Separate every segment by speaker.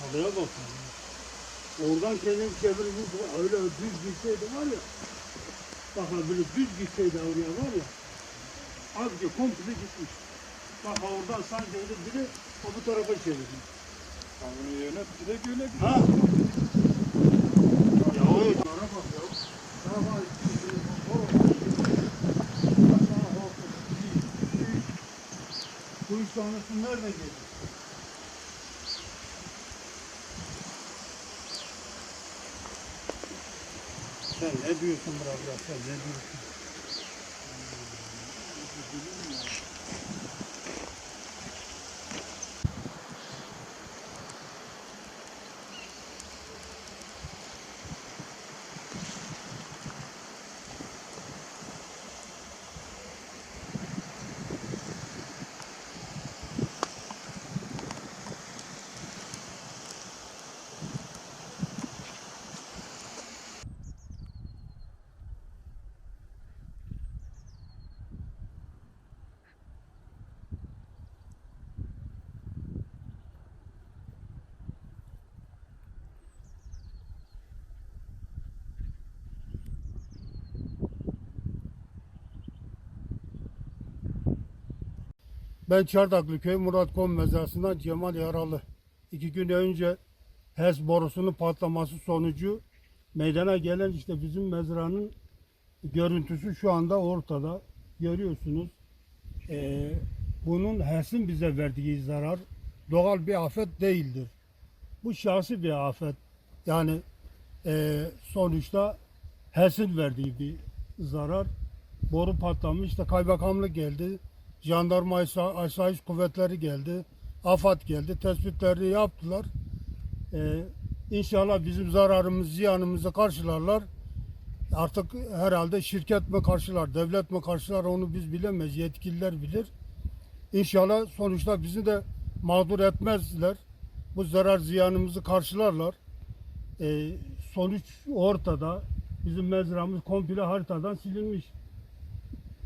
Speaker 1: Havaya bakın. Oradan kendim çevirmiş öyle düz gitseydi var ya. Bak böyle düz gitseydi oraya var ya. Azıcık komple gitmiş. Bak oradan sanki öyle biri o bu tarafa çevirmiş.
Speaker 2: Kavunu yönetip direkt öyle gidiyor.
Speaker 1: Ha? Sonrası nereden geldi? Sen ne diyorsun Murat ya? Sen ne diyorsun? Ben Çardaklı Köy Murat Kom mezarasından Cemal Yaralı. İki gün önce HES borusunun patlaması sonucu meydana gelen işte bizim mezranın görüntüsü şu anda ortada. Görüyorsunuz. Ee, bunun HES'in bize verdiği zarar doğal bir afet değildir. Bu şahsi bir afet. Yani e, sonuçta HES'in verdiği bir zarar. Boru patlamış. İşte kaymakamlık geldi. Jandarma asa- asayiş kuvvetleri geldi. AFAD geldi. Tespitlerini yaptılar. Ee, inşallah bizim zararımız, ziyanımızı karşılarlar. Artık herhalde şirket mi karşılar, devlet mi karşılar onu biz bilemeyiz. Yetkililer bilir. İnşallah sonuçta bizi de mağdur etmezler. Bu zarar ziyanımızı karşılarlar. Ee, sonuç ortada. Bizim mezramız komple haritadan silinmiş.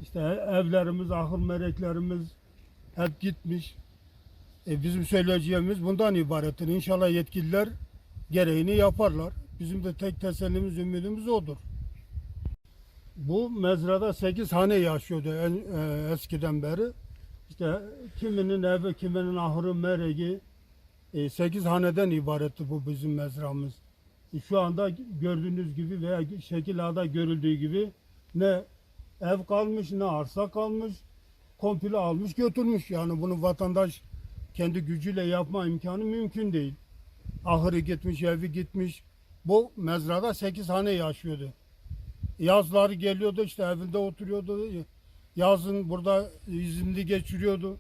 Speaker 1: İşte evlerimiz, ahır meleklerimiz hep gitmiş. E, bizim söyleyeceğimiz bundan ibarettir. İnşallah yetkililer gereğini yaparlar. Bizim de tek tesellimiz, ümidimiz odur. Bu mezrada 8 hane yaşıyordu en, e, eskiden beri. İşte kiminin evi, kiminin ahırı, meregi 8 haneden ibaretti bu bizim mezramız. E, şu anda gördüğünüz gibi veya şekil A'da görüldüğü gibi ne ev kalmış ne arsa kalmış. Komple almış götürmüş. Yani bunu vatandaş kendi gücüyle yapma imkanı mümkün değil. Ahırı gitmiş, evi gitmiş. Bu mezrada 8 hane yaşıyordu. Yazları geliyordu işte evinde oturuyordu. Yazın burada izinli geçiriyordu.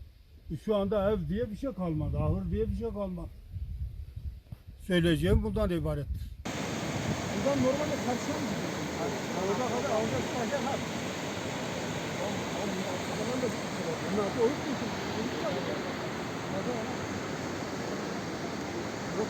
Speaker 1: Şu anda ev diye bir şey kalmadı. Ahır diye bir şey kalmadı. Söyleyeceğim bundan ibarettir.
Speaker 2: Buradan normalde karşıya mı gidiyorsun? Orada kadar alacak sadece ha. Bunlar da oyun mu?